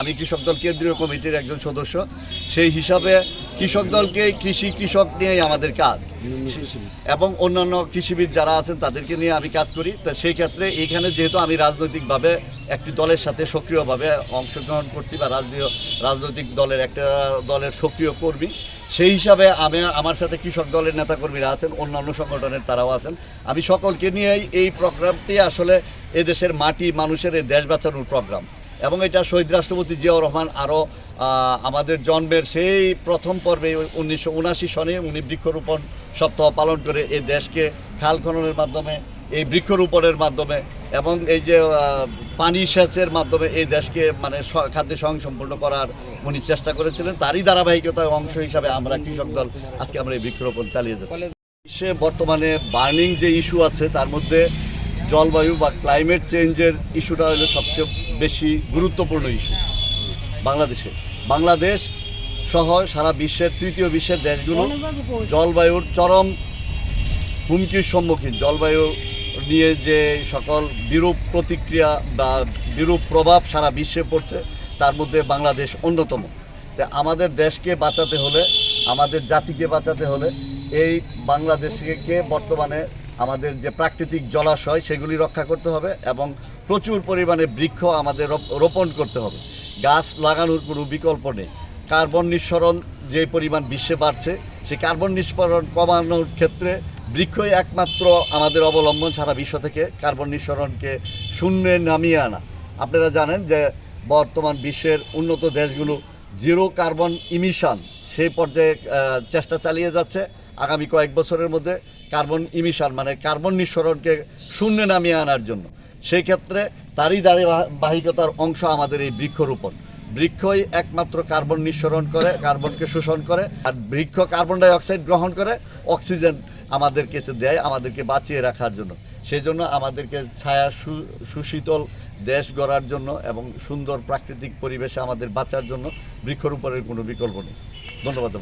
আমি কৃষক দল কেন্দ্রীয় কমিটির একজন সদস্য। সেই হিসাবে কৃষক দলকে কৃষি কৃষক নিয়েই আমাদের কাজ। এবং অন্যান্য কৃষিবিদ যারা আছেন তাদেরকে নিয়ে আমি কাজ করি। তা সেই ক্ষেত্রে এইখানে যেহেতু আমি রাজনৈতিকভাবে একটি দলের সাথে সক্রিয়ভাবে অংশগ্রহণ করছি বা রাজনৈতিক দলের একটা দলের সক্রিয় কর্মী, সেই হিসাবে আমি আমার সাথে কৃষক দলের নেতাকর্মীরা আছেন, অন্যান্য সংগঠনের তারাও আছেন। আমি সকলকে নিয়েই এই প্রোগ্রামটি আসলে এদেশের মাটি, মানুষের এই দেশ বাঁচানোর প্রোগ্রাম। এবং এটা শহীদ রাষ্ট্রপতি জিয়াউর রহমান আরও আমাদের জন্মের সেই প্রথম পর্বে উনিশশো উনাশি সনে উনি বৃক্ষরোপণ সপ্তাহ পালন করে এই দেশকে খাল খননের মাধ্যমে, এই বৃক্ষরোপণের মাধ্যমে এবং এই যে পানি সেচের মাধ্যমে এই দেশকে মানে স- খাদ্য স্বয়ংসম্পূর্ণ করার উনি চেষ্টা করেছিলেন। তারই ধারাবাহিকতার অংশ হিসাবে আমরা কৃষক দল আজকে আমরা এই বৃক্ষরোপণ চালিয়ে যাচ্ছি। বিশ্বে বর্তমানে বার্নিং যে ইস্যু আছে, তার মধ্যে জলবায়ু বা ক্লাইমেট চেঞ্জের ইস্যুটা হলো সবচেয়ে বেশি গুরুত্বপূর্ণ ইস্যু বাংলাদেশে। বাংলাদেশ সহ সারা বিশ্বের তৃতীয় বিশ্বের দেশগুলো জলবায়ুর চরম হুমকির সম্মুখীন। জলবায়ু নিয়ে যে সকল বিরূপ প্রতিক্রিয়া বা বিরূপ প্রভাব সারা বিশ্বে পড়ছে, তার মধ্যে বাংলাদেশ অন্যতম। তা আমাদের দেশকে বাঁচাতে হলে, আমাদের জাতিকে বাঁচাতে হলে এই বাংলাদেশকে বর্তমানে আমাদের যে প্রাকৃতিক জলাশয়, সেগুলি রক্ষা করতে হবে এবং প্রচুর পরিমাণে বৃক্ষ আমাদের রোপ- রোপণ করতে হবে। গাছ লাগানোর কোনো বিকল্প নেই। কার্বন নিঃসরণ যে পরিমাণ বিশ্বে বাড়ছে সেই কার্বন নিঃসরণ কমানোর ক্ষেত্রে বৃক্ষই একমাত্র আমাদের অবলম্বন সারা বিশ্ব থেকে কার্বন নিঃসরণকে শূন্যে নামিয়ে আনা। আপনারা জানেন যে বর্তমান বিশ্বের উন্নত দেশগুলো জিরো কার্বন ইমিশন সেই পর্যায়ে চেষ্টা চালিয়ে যাচ্ছে। আগামী কয়েক বছরের মধ্যে কার্বন ইমিশন মানে কার্বন নিঃসরণকে শূন্যে নামিয়ে আনার জন্য। সেই ক্ষেত্রে তারই ধারাবাহিকতার অংশ আমাদের এই বৃক্ষরোপণ। বৃক্ষই একমাত্র কার্বন নিঃসরণ করে, কার্বনকে শোষণ করে, আর বৃক্ষ কার্বন ডাই অক্সাইড গ্রহণ করে, অক্সিজেন আমাদেরকে এসে দেয়, আমাদেরকে বাঁচিয়ে রাখার জন্য। সেই জন্য আমাদেরকে ছায়া সুশীতল দেশ গড়ার জন্য এবং সুন্দর প্রাকৃতিক পরিবেশে আমাদের বাঁচার জন্য বৃক্ষরোপণের কোনো বিকল্প নেই। ধন্যবাদ।